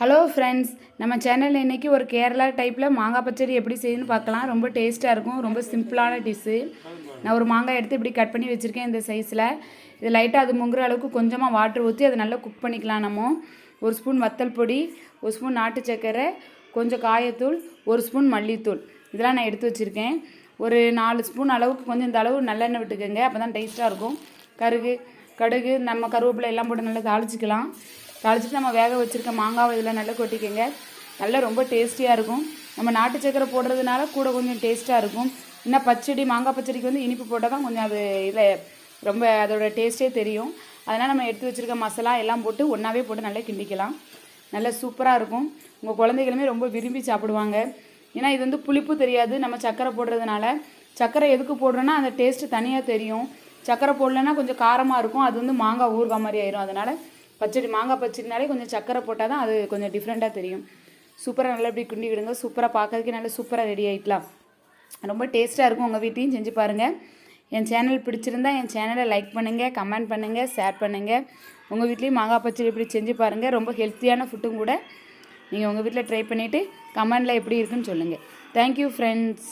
Hello friends நம்ம சேனலில் இன்றைக்கி ஒரு கேரளா டைப்பில் மாங்காய் பச்சடி எப்படி செய்யணும்னு பார்க்கலாம். ரொம்ப டேஸ்ட்டாக இருக்கும். ரொம்ப சிம்பிளான டிஷ்ஷு நான் ஒரு மாங்காய் எடுத்து இப்படி கட் பண்ணி வச்சுருக்கேன் இந்த சைஸில் இது லைட்டாக அது முங்குற அளவுக்கு கொஞ்சமாக வாட்டர் ஊற்றி அதை நல்லா குக் பண்ணிக்கலாம் நம்ம. ஒரு ஸ்பூன் வத்தல் பொடி ஒரு ஸ்பூன் நாட்டு சர்க்கரை கொஞ்சம் காயத்தூள் ஒரு ஸ்பூன் மல்லித்தூள். இதெல்லாம் நான் எடுத்து வச்சுருக்கேன். ஒரு நாலு ஸ்பூன் அளவுக்கு கொஞ்சம் இந்த அளவு நல்லெண்ணெய் விட்டுக்கோங்க. அப்போ தான் டேஸ்ட்டாக இருக்கும். கருகு கடுகு நம்ம கருவேப்பிலை எல்லாம் போட்டு நல்லா தாளிச்சிக்கலாம். தாளிச்சிட்டு நம்ம வேக வச்சுருக்க மாங்காவை இதில் நல்லா கொட்டிக்கோங்க. நல்லா ரொம்ப டேஸ்டியாக இருக்கும். நம்ம நாட்டு சக்கரை போடுறதுனால கூட கொஞ்சம் டேஸ்ட்டாக இருக்கும். இன்னும் பச்சடி மாங்காய் பச்சடிக்கு வந்து இனிப்பு போட்டால் தான் கொஞ்சம் அது இதில் ரொம்ப அதோட டேஸ்ட்டே தெரியும். அதனால் நம்ம எடுத்து வச்சுருக்க மசாலா எல்லாம் போட்டு ஒன்றாவே போட்டு நல்லா கிண்டிக்கலாம். நல்லா சூப்பராக இருக்கும். உங்கள் குழந்தைகளுமே ரொம்ப விரும்பி சாப்பிடுவாங்க. ஏன்னா இது வந்து புளிப்பு தெரியாது. நம்ம சக்கரை போடுறதுனால சக்கரை எதுக்கு போடுறோன்னா அந்த டேஸ்ட்டு தனியாக தெரியும். சக்கரை போடலன்னா கொஞ்சம் காரமாக இருக்கும். அது வந்து மாங்காய் ஊறுகாய் மாதிரி ஆயிரும். அதனால் பச்சடி மாங்காய் பச்சடினாலே கொஞ்சம் சக்கரை போட்டால் தான் அது கொஞ்சம் டிஃப்ரெண்ட்டாக தெரியும். சூப்பராக நல்லா இப்படி கிண்டி விடுங்க. சூப்பராக பார்க்கறதுக்கு நல்லா சூப்பராக ரெடி ஆகிக்கலாம் ரொம்ப டேஸ்ட்டாக இருக்கும் உங்கள் வீட்டையும் செஞ்சு பாருங்கள் என் சேனல் பிடிச்சிருந்தா என் சேனலை லைக் பண்ணுங்கள் கமெண்ட் பண்ணுங்கள் ஷேர் பண்ணுங்கள் உங்கள் வீட்லேயும் மாங்காய் பச்சடி இப்படி செஞ்சு பாருங்கள் ரொம்ப ஹெல்த்தியான ஃபுட்டும் கூட நீங்கள் உங்கள் வீட்டில் ட்ரை பண்ணிவிட்டு கமெண்டில் எப்படி இருக்குன்னு சொல்லுங்கள் தேங்க்யூ ஃப்ரெண்ட்ஸ்